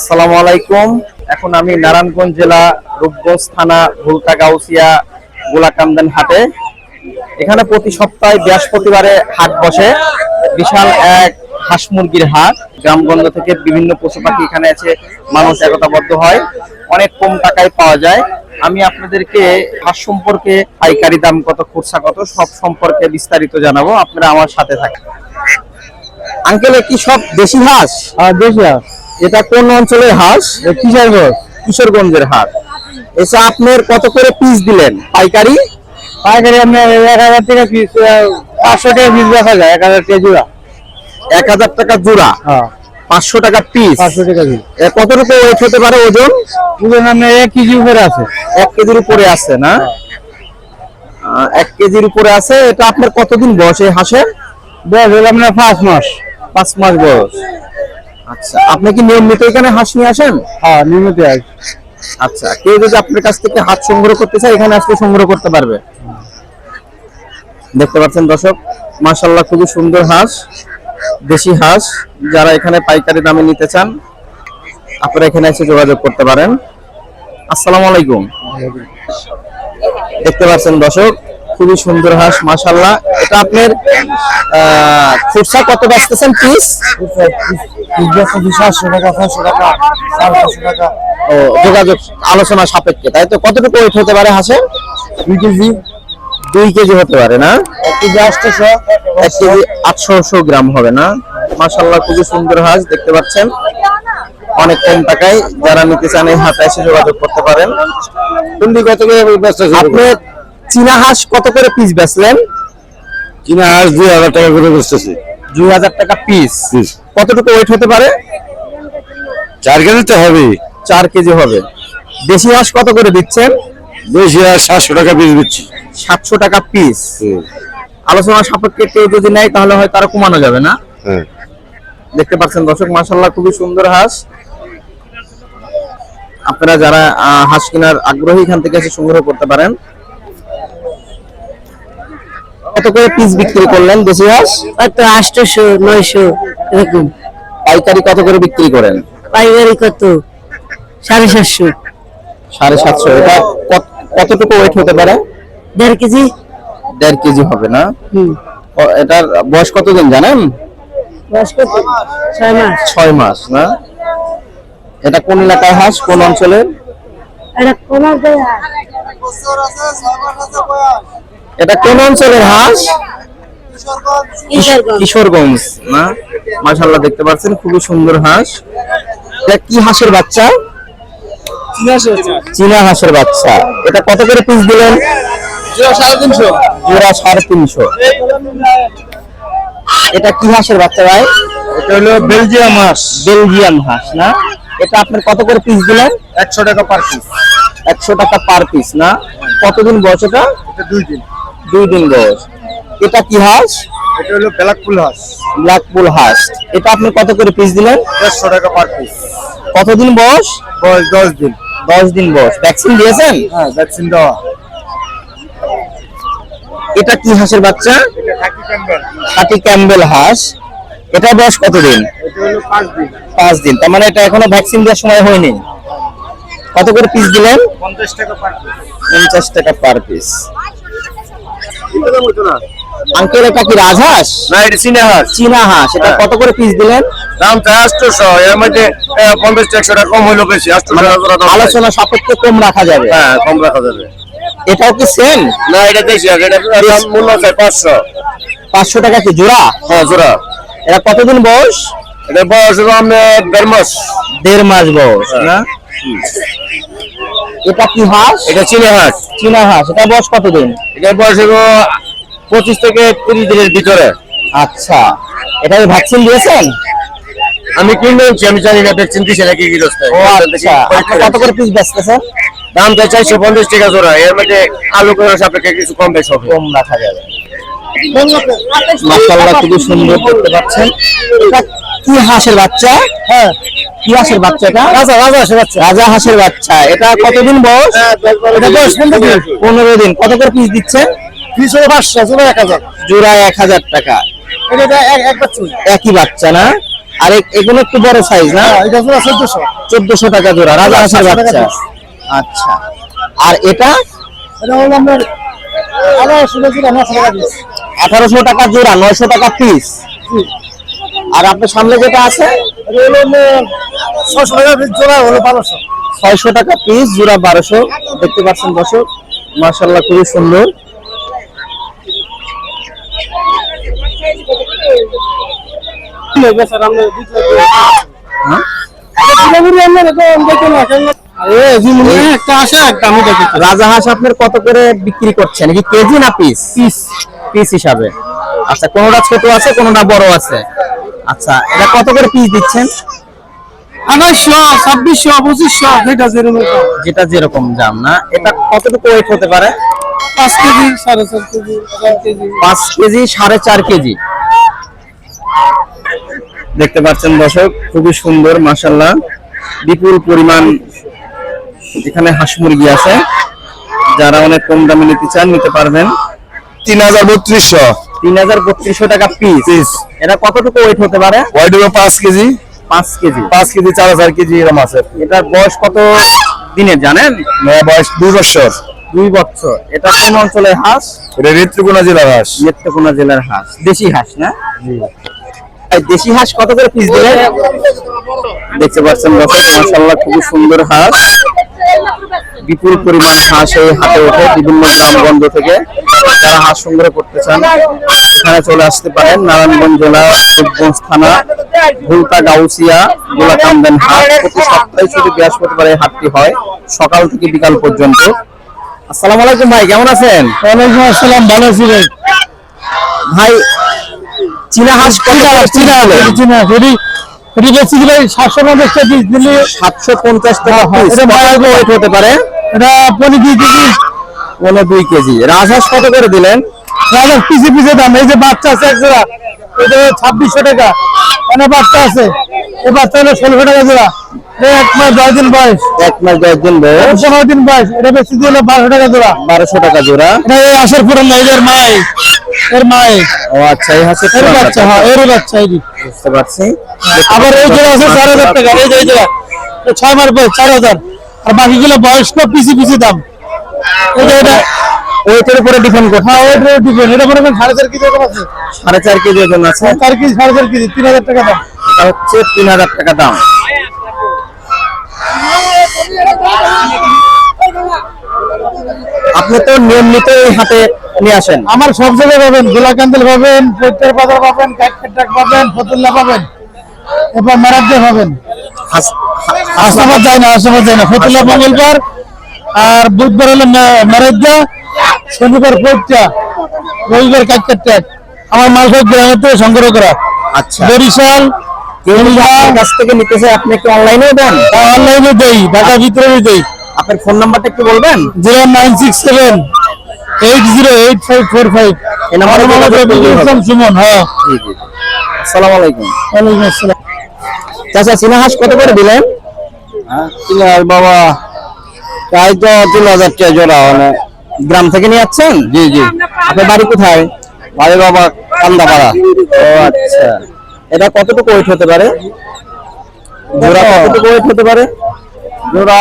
আসসালামু আলাইকুম। এখন আমি নারায়ণগঞ্জ জেলা রূপগঞ্জ থানা ভুলতা গাউসিয়া গোলাকান্দান হাটে। এখানে প্রতি সপ্তাহে বৃহস্পতিবারে হাট বসে। বিশাল এক হাঁস মুরগির হাট। গ্রামগঞ্জ থেকে বিভিন্ন পশু পাখি এখানে আছে। মানুষ একতাবদ্ধ হয়। অনেক কম টাকায় পাওয়া যায়। আমি আপনাদেরকে হাঁস সম্পর্কে, পাইকারি দাম কত খুচরা কত, সব সম্পর্কে বিস্তারিত জানাব। আপনারা আমার সাথে থাকেন। আঙ্কেল কি সব দেশি হাঁস? বেশি আর এটা কোন অঞ্চলের হাঁস? কিশোরগঞ্জ কিশোরগঞ্জের হাট এসে আপনার কত করে পিস দিলেন? পাইকারি? পাইকারি আপনার এক হাজার টাকা পিস পাঁচশো টাকা পিস দেখা যায় এক হাজার টাকা জোড়া। এক হাজার টাকা জোড়া? হ্যাঁ। পাঁচশো টাকা পিস পাঁচশো টাকা পিস কতটুকু ওয়েট হতে পারে ওজন? ওজন আপনার এক কেজি উপরে আছে। এক কেজির উপরে আছে না? এক কেজির উপরে আছে। এটা আপনার কতদিন বয়স এই হাঁসের? বয়স হলো আপনার পাঁচ মাস। পাঁচ মাস বয়স। আচ্ছা। আপনি কি নিয়মিত এখানে হাঁস নিয়ে আসেন? হ্যাঁ নিয়মিত আচ্ছা কেউ যদি আপনার কাছ থেকে সংগ্রহ করতে চায় এখানে আসলে সংগ্রহ করতে পারবে। দেখতে পাচ্ছেন দর্শক মাশাল্লাহ খুবই সুন্দর হাঁস দেশি হাঁস যারা এখানে পাইকারি দামে নিতে চান আপনারা এখানে এসে যোগাযোগ করতে পারেন। আসসালামু আলাইকুম। দেখতে পাচ্ছেন দর্শক খুবই সুন্দর হাঁস মাশাল্লাহ এটা আপনার খুচরা কত বাঁচতেছেন পিস? ও যোগাযোগ আলোচনা সাপেক্ষে তাই তো? কতটুকু ওয়েট হতে পারে হাঁসের? দুই কেজি। দুই কেজি হতে পারে না? এক কেজি আটশোশো। এক কেজি আটশোশো গ্রাম হবে না? মাশাল্লাহ খুবই সুন্দর হাঁস দেখতে পাচ্ছেন? অনেক কম টাকায় যারা নিতে চান এই হাটে এসে যোগাযোগ করতে পারেন। করে ব্যস্ত আপনি চীনা হাঁস কত করে পিস বেচলেন? চীনা হাঁস দুই হাজার টাকা করে বেচতেছে। দুই হাজার টাকা পিস কতটুকু ওয়েট হতে পারে? চার কেজি তো হবে চার কেজি হবে। দেশি হাঁস কত করে দিচ্ছেন? দেশি হাঁস সাতশো টাকা পিস দিচ্ছি। সাতশো টাকা পিস আলোচনা সাপেক্ষে কেউ যদি নেয় তাহলে হয় তারা কমানো যাবে না? হ্যাঁ। দেখতে পাচ্ছেন দর্শক মাশাল্লাহ খুবই সুন্দর হাঁস। আপনারা যারা হাঁস কেনার আগ্রহী এখান থেকে এসে সংগ্রহ করতে পারেন। কত করে পিস বিক্রি করলেন দেশি হাঁস? কত? আটশোশো নয়শো এরকম। পাইকারি কত করে বিক্রি করেন? পাইকারি কত? সাড়ে সাতশো। সাড়ে সাতশো। এটা কত- কতটুকু ওয়েট হতে পারে? দেড় কেজি। দেড় কেজি হবে না? হুম। এটার বয়স কতদিন জানেন? বয়স কত? ছয় মাস। ছয় মাস না? এটা কোন এলাকার হাঁস? কোন অঞ্চলের? এটা কোন এটা কোন অঞ্চলের হাঁস? কিশোরগঞ্জ। না? মাশাল্লাহ দেখতে পাচ্ছেন খুবই সুন্দর হাঁস। এটা কি হাঁসের বাচ্চা? চীনা হাঁসের বাচ্চা। এটা কত করে পিস দিলেন? জোড়া সাড়ে তিনশো। এটা কি হাঁসের বাচ্চা ভাই? এটা হলো বেলজিয়াম হাঁস। বেলজিয়াম হাঁস না? এটা আপনার কত করে পিস দিলেন? একশো টাকা পার পিস একশো টাকা পার পিস না? কতদিন বয়স এটা দুই দিন। দুই দিন বয়স। এটা কি হাঁস? এটা হলো ব্ল্যাকপুল হাঁস। ব্ল্যাকপুল হাঁস। এটা আপনি কত করে পিস দিলেন? দেড়শো টাকা পার পিস কতদিন বয়স? বয়স দশ দিন। দশ দিন বয়স। ভ্যাকসিন দিয়েছেন? হ্যাঁ ভ্যাকসিন দেওয়া। এটা কি হাঁসের বাচ্চা? এটা থাকি ক্যাম্বেল। হাঁস। এটা বয়স কতদিন? এটা হলো পাঁচ দিন। পাঁচ দিন। তার মানে এটা এখনও ভ্যাকসিন দেওয়ার সময় হয়নি। কত করে পিস দিলেন? পঞ্চাশ টাকা পার পিস পঞ্চাশ টাকা পার পিস আঙ্কেল এটা কি রাজহাঁস? না এটা চীনা হাঁস চীনা হাঁস এটা কত করে পিস দিলেন? দাম চাই আটশোশো এর মধ্যে পঞ্চাশ টাকা কম হইল বেশি দাম চাই। আলোচনা সাপেক্ষে কম রাখা যাবে। হ্যাঁ কম রাখা যাবে। এটাও কি সেম না এটা দেশি হাঁস এটা দাম মূল্য চাই পাঁচশো। পাঁচশো টাকা কি জোড়া? হ্যাঁ জোড়া। এটা কতদিন বয়স? এটা বয়স দেড় মাস। দেড় মাস বয়স না? এটা কি হাঁস? এটা চীনা হাঁস। চীনা হাঁস। এটা বয়স কতদিন? এটা বয়স হলো পঁচিশ থেকে তিরিশ দিনের ভিতরে। আচ্ছা। এটা ভ্যাকসিন দিয়েছেন? আমি কিনতে আমি জানি না ভ্যাকসিন দিছে নাকি গৃহস্থ ও আচ্ছা। আপনি কত করে পিস বেচতেছেন? দাম চাই চারশো পঞ্চাশ টাকা জোড়া। এর মধ্যে আলু করার সাপেক্ষে কিছু কম বেশ হবে। কম রাখা যাবে। মাশাআল্লাহ খুবই সুন্দর পাচ্ছেন। এটা কি হাঁসের বাচ্চা? হ্যাঁ। কি হাঁসের বাচ্চা এটা রাজা রাজা হাঁসের বাচ্চা। রাজা হাঁসের বাচ্চা। এটা কতদিন বয়স? এটা বয়স পনেরো দিন। কত করে পিস দিচ্ছেন পিস হলো পাঁচশো জোড়া এক হাজার। জোড়া এক হাজার টাকা। এটা এক এক বাচ্চা। একই বাচ্চা না? আর এগুলো একটু বড় সাইজ না? এটা পুরো চোদ্দশো। চোদ্দশো টাকা জোড়া রাজা হাঁসের 700 টাকা বাচ্চা। আচ্ছা। আর এটা? এটা হলো আপনার আঠারোশো টাকা জোড়া নয়শো টাকা পিস আর আপনার সামনে যেটা আছে? এটা হলো আপনার ছশো টাকা পিস জোড়া হলো বারোশো। ছয়শো টাকা পিস জোড়া বারোশো। দেখতে পাচ্ছেন দর্শক মার্শাল্লাহ খুবই সুন্দর। স্যার আমরা? একটা আসে একটা আমি দেখি রাজাহাঁস আপনার কত করে বিক্রি করছেন? কি কেজি না পিস পিস পিস হিসাবে। আচ্ছা কোনোটা ছোট আছে কোনোটা বড় আছে? আচ্ছা এটা কত করে পিস দিচ্ছেন? আঠাশশো ছাব্বিশশো পঁচিশশো যেটা যেরকম। যেটা যেরকম দাম না? এটা কতটুকু ওয়েট হতে পারে? পাঁচ কেজি সাড়ে চার কেজি চার কেজি। পাঁচ কেজি সাড়ে চার কেজি। দেখতে পাচ্ছেন দর্শক খুবই সুন্দর মাসাল্লাহ বিপুল পরিমাণ এখানে হাঁস মুরগি আছে। যারা অনেক কম দামে নিতে চান নিতে পারবেন। তিন হাজার বত্রিশশো। তিন হাজার বত্রিশশো টাকা পিস এটা কতটুকু ওয়েট হতে পারে? ওয়াইড হবে পাঁচ কেজি। পাঁচ কেজি। পাঁচ কেজি চার হাজার কেজি এরকম আছে। এটার বয়স কত দিনের জানেন? বয়স দুই বছর। দুই বছর। এটা কোন অঞ্চলের হাঁস? এটা ঋতুগুনা জেলার হাঁস। নেত্রকোনা জেলার হাঁস। দেশি হাঁস না? দেশি হাঁস কত করে পিস দিলেন দেখতে পাচ্ছেন মাশাআল্লাহ খুবই সুন্দর হাঁস। বিপুল পরিমাণ হাঁস এই হাটে ওঠে বিভিন্ন গ্রামগঞ্জ থেকে যারা হাঁস সংগ্রহ করতে চান এখানে চলে আসতে পারেন। নারায়ণগঞ্জ জেলা রূপগঞ্জ থানা ভুলতা গাউসিয়া গোলাকান্দান হাট। প্রতি সপ্তাহে শুধু বৃহস্পতিবার এই হাটটি হয় সকাল থেকে বিকাল পর্যন্ত। আসসালামু আলাইকুম ভাই কেমন আছেন? ওয়ালাইকুম আসসালাম ভালো আছি ভাই। ভাই চীনা হাঁস কত চীনা কিনছিলেন? চীনা এটি এটি বেশি দিলে সাতশো পঞ্চাশ টাকা দিলে সাতশো পঞ্চাশ টাকা কত ভালো হতে পারে? এটা দুই কেজি। পনেরো দুই কেজি। রাজহাঁস কত করে দিলেন? দাম। এই যে বাচ্চা আছে এক জোড়া এটা ছাব্বিশশো টাকা। বাচ্চা আছে। এই বাচ্চা হলো ষোলোশো টাকা জোড়া। এক মাস দশ দিন বয়স। এক মাস দশ দিন বয়স। পনেরো দিন বয়স। এটা বেশি দিয়ে হলো বারোশো টাকা জোড়া। বারোশো টাকা জোড়া। এটা এই আসার পরে না এদের মাই। এর মাই। ও আচ্ছা এই হাঁসের এর বাচ্চা বাচ্চা। হ্যাঁ এর বাচ্চা এই বুঝতে পারছি। আবার এই জোড়া আছে চার হাজার টাকা। এই যে এই জোড়া। ছয় মাস বয়স চার হাজার। আর বাকিগুলো বয়স্ক পিসি পিসি দাম। এই এটা ওয়েটের উপরে ডিপেন্ড করছে। হ্যাঁ ওইটা ডিপেন্ড এটা মনে করেন সাড়ে চার কেজি আছে। সাড়ে চার কেজি ওজন আছে। চার কেজি সাড়ে চার কেজি তিন হাজার টাকা দাম। এটা হচ্ছে তিন হাজার টাকা দাম। আপনি তো নিয়মিত এই হাটে নিয়ে আসেন। আমার সব জায়গায় পাবেন গোলাকান্দিল পাবেন পৈতের বাজার পাবেন পাবেন ফতুল্লা পাবেন এরপর মারাদ্দে পাবেন। আসামার যায় না আসামার যায় না। ফতুল্লা মঙ্গলবার আর বুধবার হলো মারাদ্দা শনিবার পৈতা রবিবার কাঠপেটাক আমার মাল সব গ্রামের থেকে সংগ্রহ করা। আচ্ছা। বরিশাল কাছ থেকে নিতে চায়? আপনি একটু অনলাইনেও দেন? অনলাইনে দেই ঢাকা ভিতরে দেই। আপনার ফোন নাম্বারটা একটু বলবেন? Zero nine six seven eight zero eight five four five. এই নাম্বারে সুমন হ্যাঁ। আসসালামু আলাইকুম। ওয়ালাইকুম আসসালাম। চাচা চীনা হাঁস কত করে দিলেন? বাবা প্রায় তো তিন হাজার টাকা জোড়া মানে গ্রাম থেকে নিয়ে যাচ্ছেন জি জি। আপনার বাড়ি কোথায়? বাড়ি বাবা কান্দাপাড়া। ও আচ্ছা। এটা কতটুকু ওয়েট হতে পারে? জোড়া কতটুকু ওয়েট হতে পারে? জোড়া